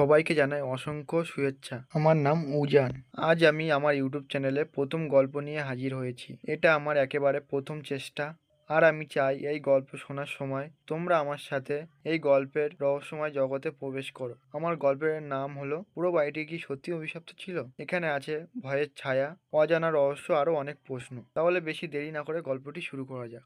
সবাইকে জানাই অসংখ্য শুভেচ্ছা। আমার নাম উজান। আজ আমি আমার ইউটিউব চ্যানেলে প্রথম গল্প নিয়ে হাজির হয়েছি। এটা আমার একেবারে প্রথম চেষ্টা। আর আমি চাই এই গল্প শোনার সময় তোমরা আমার সাথে এই গল্পের রহস্যময় জগতে প্রবেশ করো। আমার গল্পের নাম হলো পুরো বাড়িটি কি সত্যি অভিশপ্ত ছিল? এখানে আছে ভয়ের ছায়া অজানা রহস্য আরও অনেক প্রশ্ন। তাহলে বেশি দেরি না করে গল্পটি শুরু করা যাক।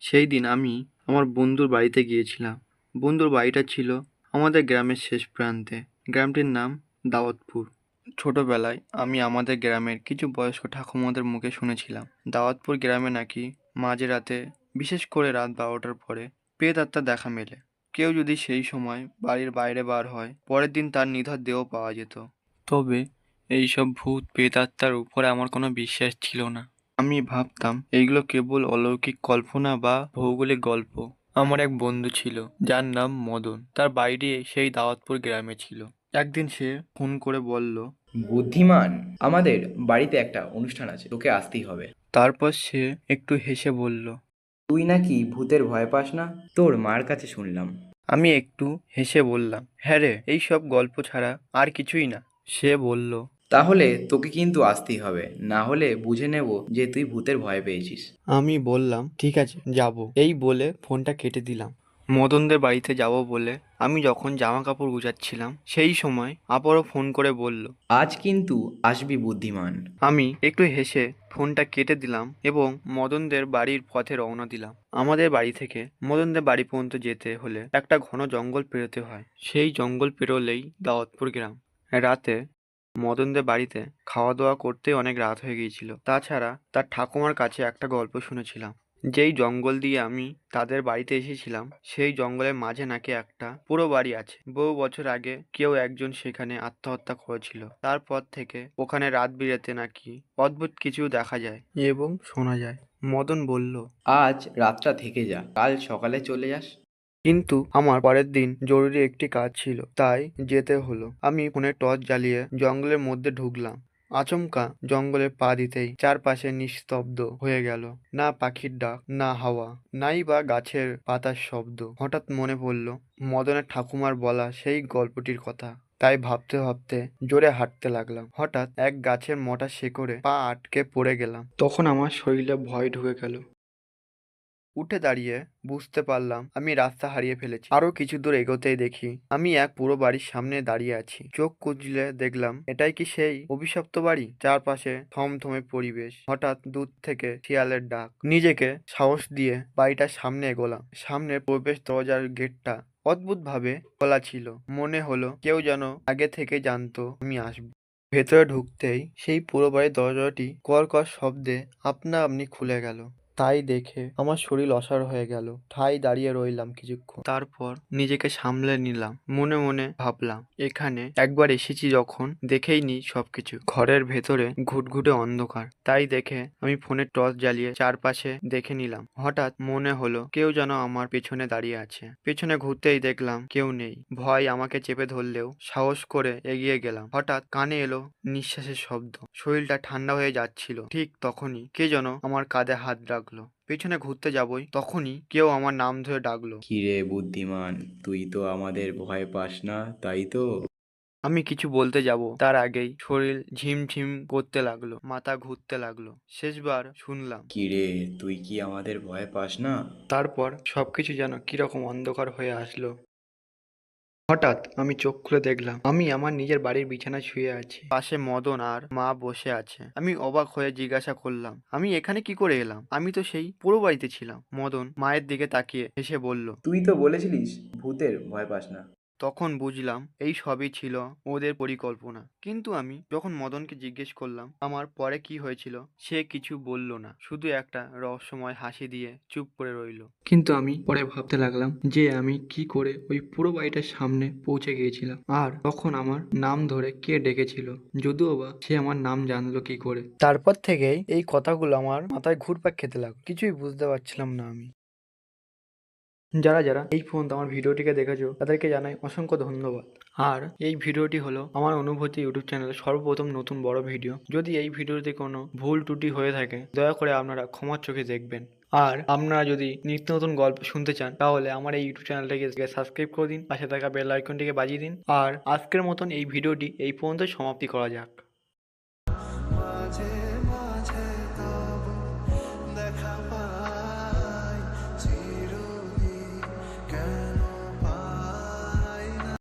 সেই দিন আমি আমার বন্ধুর বাড়িতে গিয়েছিলাম। বন্ধুর বাড়িটা ছিল আমাদের গ্রামের শেষ প্রান্তে। গ্রামটির নাম দাওয়াতপুর। ছোটবেলায় আমি আমাদের গ্রামের কিছু বয়স্ক ঠাকুমাদের মুখে শুনেছিলাম। দাওয়াতপুর গ্রামে নাকি মাঝে রাতে, বিশেষ করে রাত বারোটার পরে, পেট আত্মা দেখা মেলে। কেউ যদি সেই সময় বাড়ির বাইরে বার হয়, পরের দিন তার নিধার দেহ পাওয়া যেত। তবে এইসব ভূত প্রেতাত্মার উপরে আমার কোনো বিশ্বাস ছিল না। আমি ভাবতাম এইগুলো কেবল অলৌকিক কল্পনা বা ভৌগোলিক গল্প। আমার এক বন্ধু ছিল যার নাম মদন। তার বাইরে সেই দাওয়াতপুর গ্রামে ছিল। একদিন সে ফোন করে বলল বুদ্ধিমান আমাদের বাড়িতে একটা অনুষ্ঠান আছে তোকে আসতেই হবে। তারপর সে একটু হেসে বলল তুই নাকি ভূতের ভয় পাস না? তোর মার কাছে শুনলাম। আমি একটু হেসে বললাম হ্যাঁ রে এইসব গল্প ছাড়া আর কিছুই না। সে বলল তাহলে তোকে কিন্তু আসতেই হবে। না হলে বুঝে নেব যে তুই ভূতের ভয় পেয়েছিস। আমি বললাম ঠিক আছে যাব। এই বলে ফোনটা কেটে দিলাম। মদনদের বাড়িতে যাব বলে আমি যখন জামা কাপড় গুজাচ্ছিলাম সেই সময় আবারও ফোন করে বলল আজ কিন্তু আসবি বুদ্ধিমান। আমি একটু হেসে ফোনটা কেটে দিলাম এবং মদনদের বাড়ির পথে রওনা দিলাম। আমাদের বাড়ি থেকে মদনদের বাড়ি পর্যন্ত যেতে হলে একটা ঘন জঙ্গল পেরোতে হয়। সেই জঙ্গল পেরোলেই দাওয়াতপুর গ্রাম। রাতে মদনদের বাড়িতে খাওয়া দাওয়া করতে অনেক রাত হয়ে গিয়েছিল। তাছাড়া তার ঠাকুমার কাছে একটা গল্প শুনেছিলাম। যেই জঙ্গল দিয়ে আমি তাদের বাড়িতে এসেছিলাম, সেই জঙ্গলের মাঝে নাকি একটা পুরো বাড়ি আছে। বহু বছর আগে কেউ একজন সেখানে আত্মহত্যা করেছিল। তারপর থেকে ওখানে রাত বিরেতে নাকি অদ্ভুত কিছু দেখা যায় এবং শোনা যায়। মদন বলল, আজ রাতটা থেকে যা। কাল সকালে চলে যাস। কিন্তু আমার পরের দিন জরুরি একটি কাজ ছিল, তাই যেতে হলো। আমি ফোনে টর্চ জ্বালিয়ে জঙ্গলের মধ্যে ঢুকলাম। আচমকা জঙ্গলে পা দিতেই চারপাশে নিস্তব্ধ হয়ে গেল। না পাখির ডাক, না হাওয়া, নাই বা গাছের পাতার শব্দ। হঠাৎ মনে পড়ল, মদনের ঠাকুমার বলা সেই গল্পটির কথা। তাই ভাবতে ভাবতে জোরে হাঁটতে লাগলাম। হঠাৎ এক গাছের মোটা শেকড়ে পা আটকে পড়ে গেলাম। তখন আমার শরীরে ভয় ঢুকে গেল। উঠে দাঁড়িয়ে বুঝতে পারলাম আমি রাস্তা হারিয়ে ফেলেছি। আরও কিছু দূর এগোতেই দেখি আমি এক পুরো বাড়ির সামনে দাঁড়িয়ে আছি। চোখ কুচলে দেখলাম এটাই কি সেই অভিশপ্ত বাড়ি? চারপাশে থমথমে পরিবেশ। হঠাৎ দূর থেকে শিয়ালের ডাক। নিজেকে সাহস দিয়ে বাড়িটার সামনে এগোলাম। সামনে প্রবেশ দরজার গেটটা অদ্ভুতভাবে খোলা ছিল। মনে হলো কেউ যেন আগে থেকে জানতো আমি আসব। ভেতরে ঢুকতেই সেই পুরো বাড়ির দরজাটি কর কর্কর শব্দে আপনা আপনি খুলে গেল। তাই দেখে আমার শরীর অসাড় হয়ে গেল। ঠাই দাঁড়িয়ে রইলাম কিছুক্ষণ। তারপর নিজেকে সামলে নিলাম। মনে মনে ভাবলাম, এখানে একবার এসেছি যখন দেখেই নি সবকিছু। ঘরের ভেতরে ঘুটঘুটে অন্ধকার। তাই দেখে আমি ফোনের টর্চ জ্বালিয়ে চারপাশে দেখে নিলাম। হঠাৎ মনে হলো কেউ যেন আমার পেছনে দাঁড়িয়ে আছে। পেছনে ঘুরতেই দেখলাম কেউ নেই। ভয় আমাকে চেপে ধরলেও সাহস করে এগিয়ে গেলাম। হঠাৎ কানে এলো নিঃশ্বাসের শব্দ। শরীরটা ঠান্ডা হয়ে যাচ্ছিল। ঠিক তখনই কে যেন আমার কাঁধে হাত রাখল পেছনে ঘুরতে যাবই তখনই কেউ আমার নাম ধরে ডাকলো। কিরে বুদ্ধিমান তুই তো আমাদের ভয় পাস না তাই তো? আমি কিছু বলতে যাব তার আগেই শরীর ঝিমঝিম করতে লাগল মাথা ঘুরতে লাগল। শেষবার শুনলাম। কিরে তুই কি আমাদের ভয় পাস না? তারপর সবকিছু যেন কীরকম অন্ধকার হয়ে আসলো। হঠাৎ আমি চোখ খুলে দেখলাম, আমি আমার নিজের বাড়ির বিছানা শুয়ে আছি। পাশে মদন আর মা বসে আছে। আমি অবাক হয়ে জিজ্ঞাসা করলাম, আমি এখানে কি করে এলাম? আমি তো সেই পুরো বাড়িতে ছিলাম। মদন মায়ের দিকে তাকিয়ে হেসে বলল, তুই তো বলেছিলিস, ভূতের ভয় পাস না। তখন বুঝলাম এই সবই ছিল ওদের পরিকল্পনা। কিন্তু আমি যখন মদনকে জিজ্ঞেস করলাম, আমার পরে কি হয়েছিল? সে কিছু বলল না, শুধু একটা রহস্যময় হাসি দিয়ে চুপ করে রইল। কিন্তু আমি পরে ভাবতে লাগলাম যে আমি কি করে ওই পুরো বাড়িটার সামনে পৌঁছে গিয়েছিলাম। আর তখন আমার নাম ধরে কে ডেকেছিল? যদিও বা সে আমার নাম জানলো কি করে। তারপর থেকেই এই কথাগুলো আমার মাথায় ঘুরপাক খেতে লাগল। কিছুই বুঝতে পারছিলাম না আমি। যারা যারা এই পর্যন্ত আমার ভিডিওটিকে দেখেছ, তাদেরকে জানাই অসংখ্য ধন্যবাদ। আর এই ভিডিওটি হলো আমার অনুভূতি ইউটিউব চ্যানেলের সর্বপ্রথম নতুন বড় ভিডিও। যদি এই ভিডিওতে কোনো ভুল ত্রুটি হয়ে থাকে, দয়া করে আপনারা ক্ষমার চোখে দেখবেন। আর আপনারা যদি নিত্য নতুন গল্প শুনতে চান, তাহলে আমার এই ইউটিউব চ্যানেলটাকে সাবস্ক্রাইব করে দিন, পাশে থাকা বেল আইকনটিকে বাজিয়ে দিন। আর আজকের মতন এই ভিডিওটি এই পর্যন্ত সমাপ্তি করা যাক।